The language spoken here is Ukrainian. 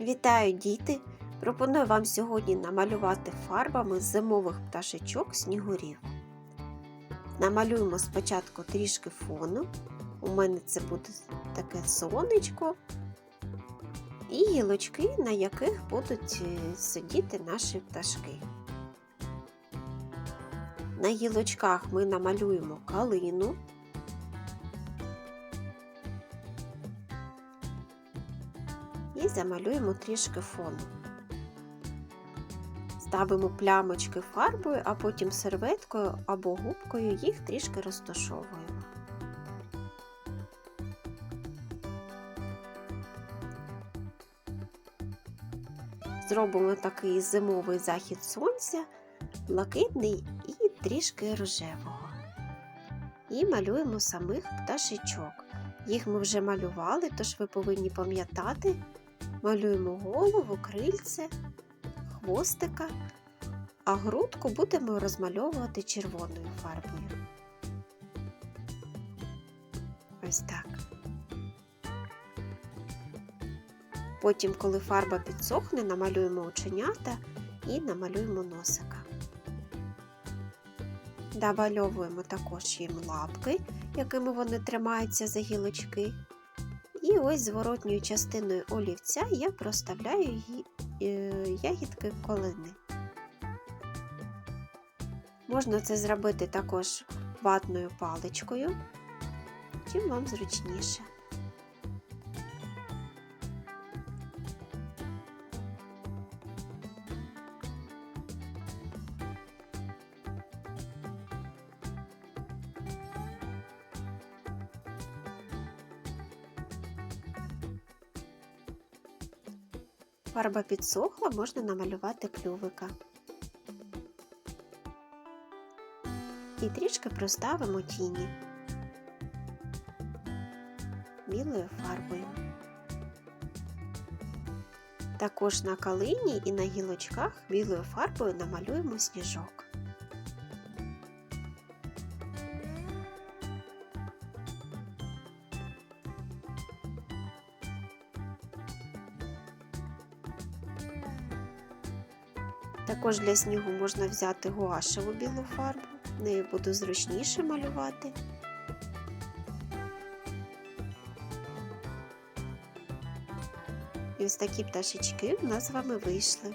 Вітаю, діти! Пропоную вам сьогодні намалювати фарбами зимових пташечок снігурів. Намалюємо спочатку трішки фону. У мене це буде таке сонечко і гілочки, на яких будуть е, сидіти наші пташки. На гілочках ми намалюємо калину. І замалюємо трішки фону. Ставимо плямочки фарбою, а потім серветкою або губкою їх трішки розташовуємо. Зробимо такий зимовий захід сонця, блакитний і трішки рожевого. І малюємо самих пташечок. Їх ми вже малювали, тож ви повинні пам'ятати, малюємо голову, крильце, хвостика, а грудку будемо розмальовувати червоною фарбою. Ось так. Потім, коли фарба підсохне, намалюємо оченята і намалюємо носика. Домальовуємо також їм лапки, якими вони тримаються за гілочки. І ось зворотньою частиною олівця я проставляю е, ягідки колини. Можна це зробити також ватною паличкою, чим вам зручніше. Фарба підсохла, можна намалювати клювика. І трішки проставимо тіні білою фарбою. Також на калині і на гілочках білою фарбою намалюємо сніжок. Також для снігу можна взяти гуашеву білу фарбу, нею буду зручніше малювати. І ось такі пташечки в нас з вами вийшли.